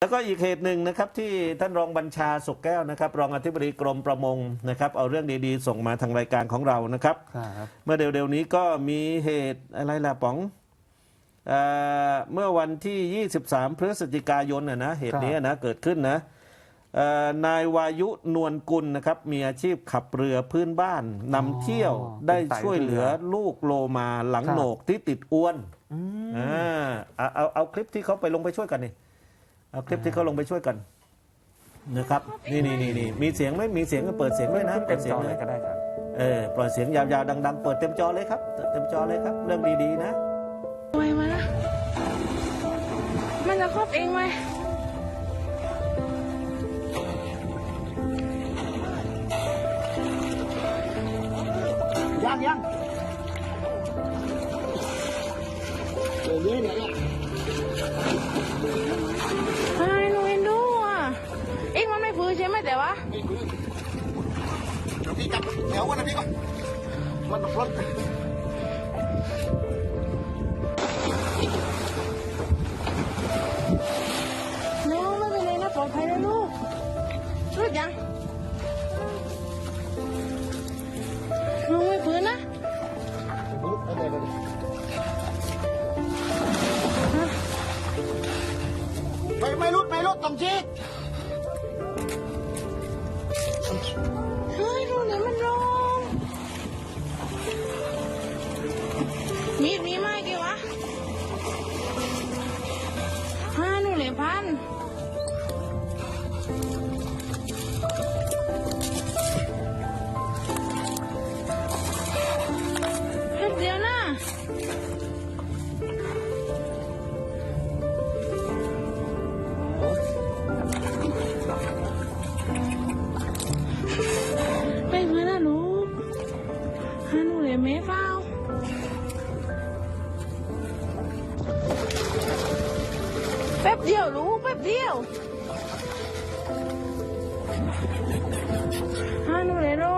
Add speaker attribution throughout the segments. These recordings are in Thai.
Speaker 1: แล้วก็อีกเหตุหนึ่งนะครับที่ท่านรองบัญชาสุกแก้วนะครับ รองอธิบดีกรมประมงนะครับ เอาเรื่องดีๆ ส่งมาทางรายการของเรานะครับ
Speaker 2: ครับ
Speaker 1: เมื่อเร็วๆนี้ก็มีเหตุอะไรล่ะป๋องเอ่อเมื่อวันที่ 23 พฤศจิกายนนะนะเหตุนี้นะเกิดขึ้นนะเอ่นายวายุนวลกุลนะครับมีอาชีพขับเรือพื้นบ้านนำเที่ยวได้ช่วยเหลือลูกโลมาหลังโหนกที่ติดอวนอ่าเอาเอาเอาคลิปที่เขาไปลงไปช่วยกันนี่ เอาคลิปที่เขาลงไปช่วยกันนะครับนี่นี่นี่นี่มีเสียงไหมมีเสียงก็เปิดเสียงด้วยนะ
Speaker 2: เต็
Speaker 1: เปิ
Speaker 2: ม
Speaker 1: ด
Speaker 2: จ
Speaker 1: เสียง
Speaker 2: อ
Speaker 1: เล
Speaker 2: เลย
Speaker 1: ย
Speaker 2: ก็ได้ครับ
Speaker 1: เออปล่อยเสียงยาวๆดัง ๆ เปิดเต็มจอเลยครับ เต็มจอเลยครับ เรื่องดีๆนะ
Speaker 3: ไวมานะมันจะครอบเองไหม
Speaker 4: ยังยังเดี๋ยวนี้เดี๋ยวนี้
Speaker 3: ไอ้หนูเอ็นดูอะเองมันไม่ฟื้นใช่ไหมแต่ว่า
Speaker 4: พี่กลับเดี๋ยววันนี้ก่อนมันรถ
Speaker 3: เฮ้ยดูาหนูเลยแม่เฝ้าแป๊บเดียวรู้แป๊บเดียวฮาหนูเล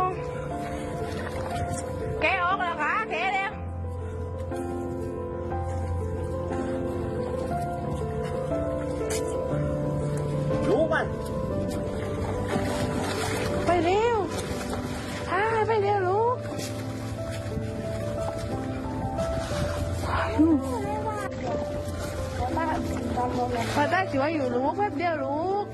Speaker 3: พอได้สิว่าอยู่ลูกแป๊บเดียวลูก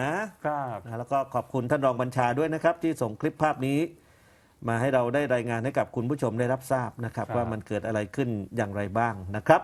Speaker 1: นะครับนะแล้วก็ขอบคุณท่านรองบัญชาด้วยนะครับ ที่ส่งคลิปภาพนี้ มาให้เราได้รายงานให้กับคุณผู้ชมได้รับทราบนะครับ
Speaker 2: ครับ
Speaker 1: ว่ามันเกิดอะไรขึ้นอย่างไรบ้างนะครับ